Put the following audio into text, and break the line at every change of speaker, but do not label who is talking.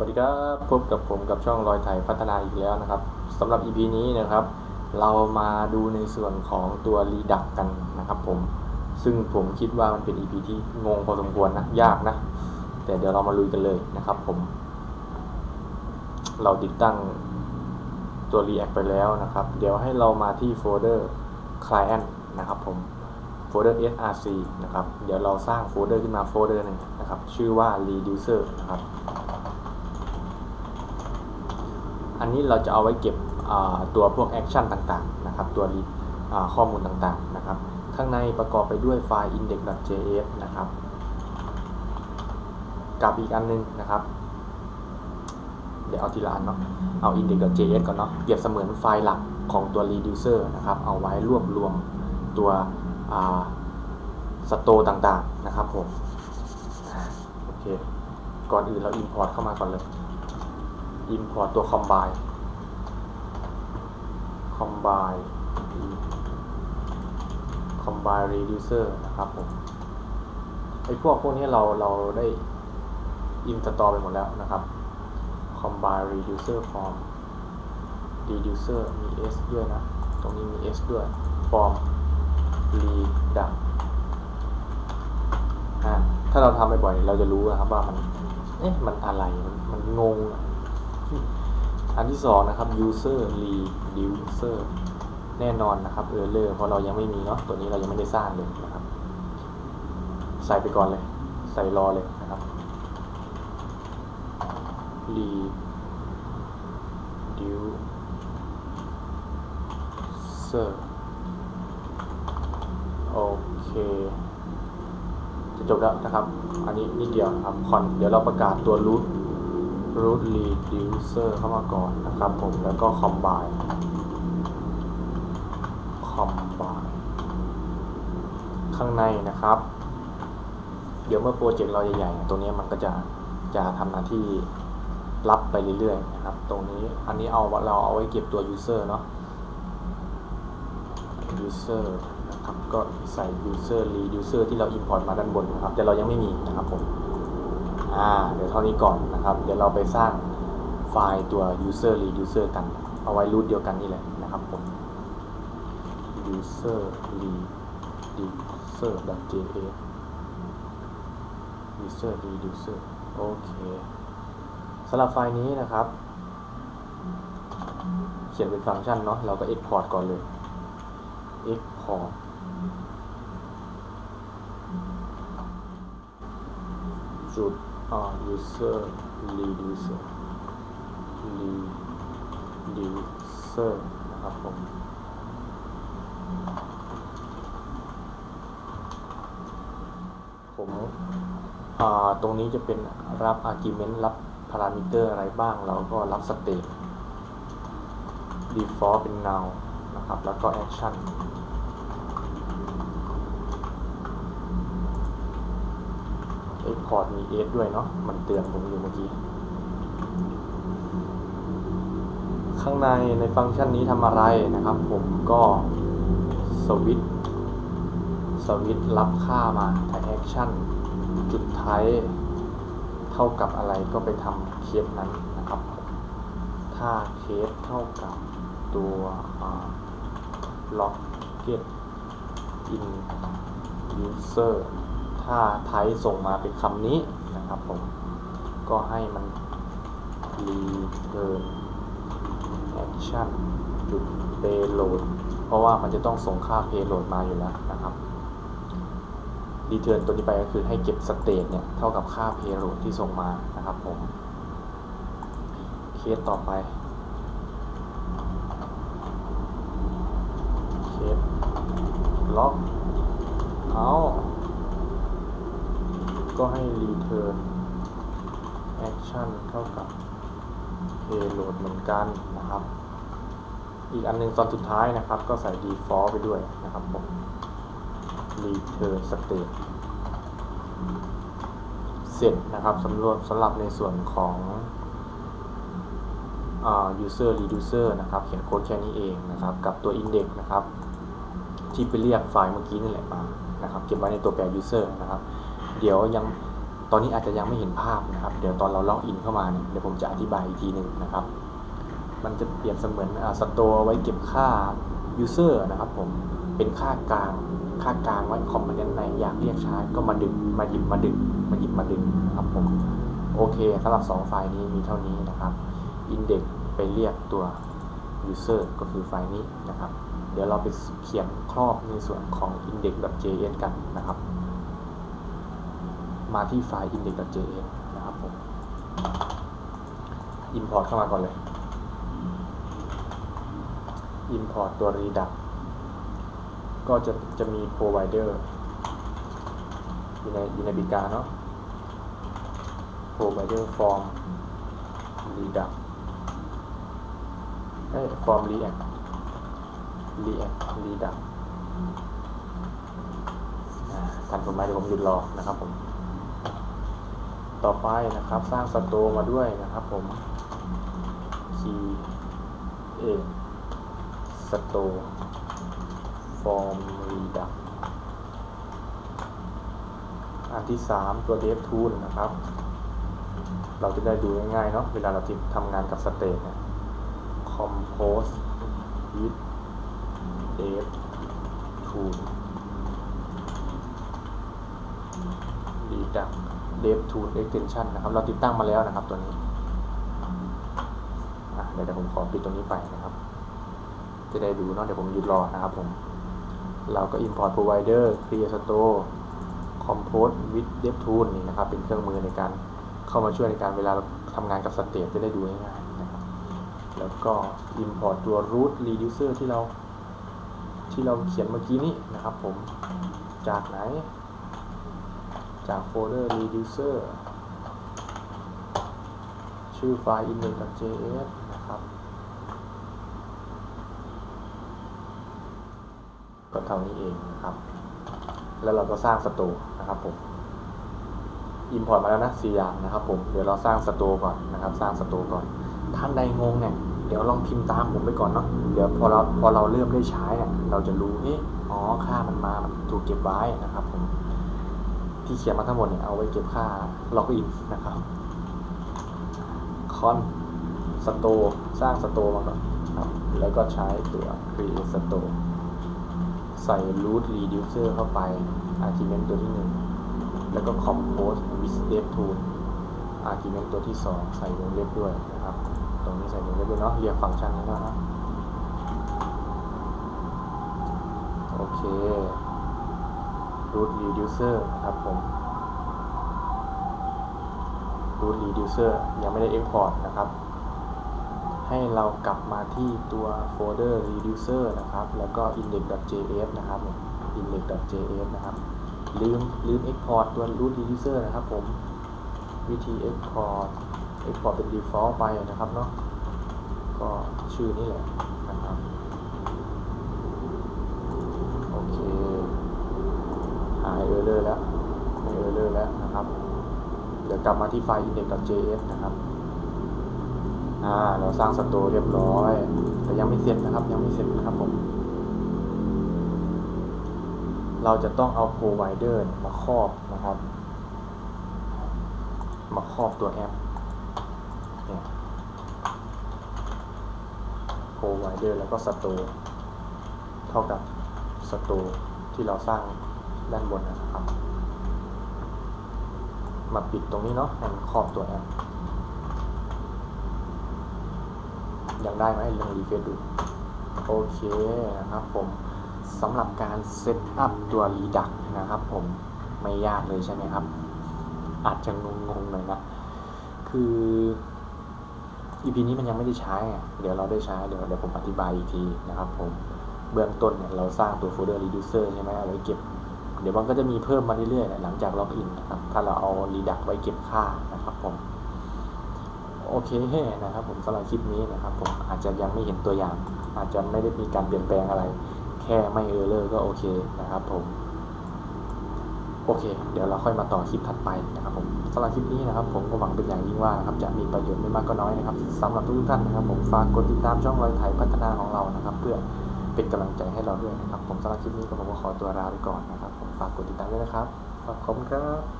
วัสดีครับพบกับผมกับช่องรอยไทยพัฒนาอีกแล้วนะครับสำหรับ EP นี้นะครับ เรามาดูในส่วนของตัวรีดักกันนะครับผมซึ่งผมคิดว่ามันเป็น EP ที่งงพอสมควรนะ ยากนะ แต่เดี๋ยวเรามาลุยกันเลยนะครับผม เราติดตั้งตัว React ไปแล้วนะครับ เดี๋ยวให้เรามาที่โฟลเดอร์ Client นะครับผมโฟลเดอร์ src นะครับ เดี๋ยวเราสร้างโฟลเดอร์ขึ้นมาโฟลเดอร์หนึ่งนะครับ ชื่อว่า reducer นะครับ อันนี้เราจะเอาไว้เก็บตัวพวกแอคชั่นต่างๆนะครับตัวรีอ่าข้อมูลต่างๆนะครับ ข้างในประกอบไปด้วยไฟล์ index.js นะครับ กับอีกอันนึงนะครับ เดี๋ยวเอาทีละอันเนาะเอา index.js ก่อนเนาะเปรียบเสมือนไฟล์หลักของตัว reducer นะครับ เอาไว้รวบรวมตัวสโตต่างๆนะครับผมโอเคก่อนอื่นเรา import เข้ามาก่อนเลย import ตัว combine combine combine reducer นะครับผมไอพวกพวกนี้เราเราได้ install ไปหมดแล้วนะครับ combine reducer form reducer มี s ด้วยนะ ตรงนี้มี s ด้วย form reduc ถ้าเราทำบ่อยๆเราจะรู้นะครับว่ามันเอ๊ะมันอะไรมันมันงง อันที่สองนะครับ user reducer แน่นอนนะครับ error เพราะเรายังไม่มีเนาะตัวนี้เรายังไม่ได้สร้างเลยนะครับ ใส่ไปก่อนเลย ใส่รอเลยนะครับ reducer โอเคจะจบแล้วนะครับ อันนี้นิดเดียวครับคอนเดี๋ยวเราประกาศตัว root root reducer เข้ามาก่อนนะครับผม แล้วก็ combine combine ข้างในนะครับ เดี๋ยวเมื่อโปรเจกต์เราใหญ่ๆตรงนี้มันก็จะจะทำหน้าที่รับไปเรื่อยๆนะครับ ตรงนี้อันนี้เอาเราเอาไว้เก็บตัว user เนาะ user นะครับ ก็ใส่ user reducer ที่เรา import มาด้านบนนะครับ แต่เรายังไม่มีนะครับผม อ่าเดี๋ยวเท่านี้ก่อนนะครับ เดี๋ยวเราไปสร้างไฟล์ตัว user reducer กัน เอาไว้รูทเดียวกันนี่แหละนะครับผม user reducer js user reducer โอเคสำหรับไฟล์นี้นะครับ เขียนเป็นฟังก์ชันเนาะเราก็ export ก่อนเลย export จุด uh, user reducer reducer นะครับผมผมอ่าตรงนี้จะเป็นรับ argument รับ parameter อะไรบ้างเราก็รับ state default เป็น now นะครับ แล้วก็ action export มี s ด้วยเนาะมันเตือนผมอยู่เมื่อกี้ ข้างในในฟังก์ชันนี้ทำอะไรนะครับ ผมก็สวิตสวิตรับค่ามาแต่ action จุดท้ายเท่ากับอะไรก็ไปทำเคสนั้นนะครับ ถ้าเคสเท่ากับตัว locket in user ถ้าไทย ส่งมาเป็นคำนี้นะครับผม ก็ให้มัน return action จุด payload เพราะว่ามันจะต้องส่งค่า payload มาอยู่แล้วนะครับ return ตัวนี้ไปก็คือให้เก็บ state เนี่ย เท่ากับค่า payload ที่ส่งมานะครับผม เคสต่อไป เคสล็อกเอา ก็ให้ return action เท่ากับ payload เหมือนกันนะครับ อีกอันหนึงตอนสุดท้ายนะครับ ก็ใส่ default ไปด้วยนะครับผม return state เสร็จนะครับสำรับสำหรับในส่วนของอ user reducer นะครับ เขียนโค้ดแค่นี้เองนะครับ กับตัว index นะครับ ที่ไปเรียกไฟล์เมื่อกี้นี่แหละมานะครับ เก็บไว้ในตัวแปร user นะครับ เดี๋ยวยังตอนนี้อาจจะยังไม่เห็นภาพนะครับ เดี๋ยวตอนเราล็อกอินเข้ามาเนี่ยเดี๋ยวผมจะอธิบายอีกทีหนึ่งนะครับ มันจะเปรียบเสมือนสโตร์ไว้เก็บค่า user นะครับผมเป็นค่ากลางค่ากลางไว้คอมโพเนนต์ไหนอยากเรียกใช้ก็มาดึงมาหยิบมาดึงมาหยิบมาดึงนะครับผมโอเคสำหรับ 2 ไฟล์นี้มีเท่านี้นะครับ index ไปเรียกตัว user ก็คือไฟล์นี้นะครับ เดี๋ยวเราไปเขียนครอบในส่วนของ index.js กันนะครับ มาที่ไฟล์ index.js นะครับผม import เข้ามาก่อนเลย import ตัว redux ก็จะจะมี provider อยู่ในอยู่ในบิกาเนาะ provider form redux เอ้ย form react react redux ทันผมไหมเดี๋ยวผมหยุดรอนะครับผม ต่อไปนะครับ สร้างสโตมาด้วยนะครับผม key a สโต form redux อันที่ 3 ตัว dev tool นะครับ เราจะได้ดูง่ายๆเนาะเวลาเราทำงานกับสเตทเนี่ย compose with dev tool redux dev tool extension นะครับ เราติดตั้งมาแล้วนะครับตัวนี้เดี๋ยวผมขอปิดตรงนี้ไปนะครับ จะได้ดูเนาะเดี๋ยวผมหยุดรอนะครับผม เราก็ import provider create store compose with dev tool นี่นะครับ เป็นเครื่องมือในการเข้ามาช่วยในการเวลาเราทำงานกับสเตทจะได้ดูง่ายๆนะครับ แล้วก็ import ตัว root reducer ที่เราที่เราเขียนเมื่อกี้นี้นะครับผมจากไหน จากโฟลเดอร์ reducer ชื่อไฟล์ index.js นะครับ ก็เท่านี้เองนะครับ แล้วเราก็สร้างสตร์นะครับผม import มาแล้วนะสี่อย่างนะครับผม เดี๋ยวเราสร้างสตร์ก่อนนะครับ สร้างสตร์ก่อน ท่านใดงงเนี่ย เดี๋ยวลองพิมพ์ตามผมไปก่อนเนาะ เดี๋ยวพอเราพอเราเริ่มได้ใช้เนี่ย เราจะรู้ เอ๊ะ อ๋อ ค่ามันมา มันถูกเก็บไว้นะครับผม ที่เขียนมาทั้งหมดเนี่ยเอาไว้เก็บค่าล็อกอินนะครับคอนสโตร์สร้างสโตร์มาก่อนครับแล้วก็ใช้ตัว create store ใส่ root reducer เข้าไป argument ตัวที่หนึ่งแล้วก็ compose with dev tool argument ตัวที่สองใส่วงเล็บด้วยนะครับ ตรงนี้ใส่วงเล็บด้วยเนาะเรียกฟังก์ชันนี้ด้วยนะโอเค root reducer นะครับผม root reducer ยังไม่ได้ export นะครับ ให้เรากลับมาที่ตัวโฟลเดอร์ reducer นะครับ แล้วก็ index.js นะครับ index.js นะครับ ลืมลืม export ตัว root reducer นะครับผม วิธี export export เป็น default ไปนะครับเนาะ ก็ชื่อนี่แหละนะครับ โอเค หาย error แล้วไม่ error แล้วนะครับ เดี๋ยวกลับมาที่ไฟล์ index.js นะครับอ่าเราสร้างสตร์เรียบร้อย แต่ยังไม่เสร็จนะครับ ยังไม่เสร็จนะครับผม เราจะต้องเอา provider มาครอบนะครับ มาครอบตัวแอปเนี่ย provider แล้วก็ store เท่ากับ store ที่เราสร้าง ด้านบนนะครับ มาปิดตรงนี้เนาะให้มันครอบตัวแอปยังได้ไหมลองรีเฟซดู โอเคนะครับผมสำหรับการเซตอัพตัว Redux นะครับผมไม่ยากเลยใช่ไหมครับ อาจจะงงๆหน่อยนะ คือ EP นี้มันยังไม่ได้ใช้ เดี๋ยวเราได้ใช้ เดี๋ยวเดี๋ยวผมอธิบายอีกทีนะครับผม เบื้องต้นเนี่ยเราสร้างตัวโฟลเดอร์ reducer ใช่ไหมเอาไว้เก็บ เดี๋ยวมันก็จะมีเพิ่มมาเรื่อยๆหลังจากล็อกอินนะครับ ถ้าเราเอา Redux ไว้เก็บค่านะครับผม โอเคนะครับ ผมสำหรับคลิปนี้นะครับ ผมอาจจะยังไม่เห็นตัวอย่าง อาจจะไม่ได้มีการเปลี่ยนแปลงอะไร แค่ไม่เออร์เลอร์ก็โอเคนะครับผมโอเค เดี๋ยวเราค่อยมาต่อคลิปถัดไปนะครับผมสำหรับคลิปนี้นะครับ ผมก็หวังเป็นอย่างยิ่งว่านะครับจะมีประโยชน์ไม่มากก็น้อยนะครับสำหรับทุกท่านนะครับ ผมฝากกดติดตามช่องรอยไถพัฒนาของเรานะครับ เพื่อ เป็นกำลังใจให้เราด้วยนะครับ ผมสำหรับคลิปนี้ก็ผมก็ขอตัวลาไปก่อนนะครับ ผมฝากกดติดตามด้วยนะครับขอบคุณครับ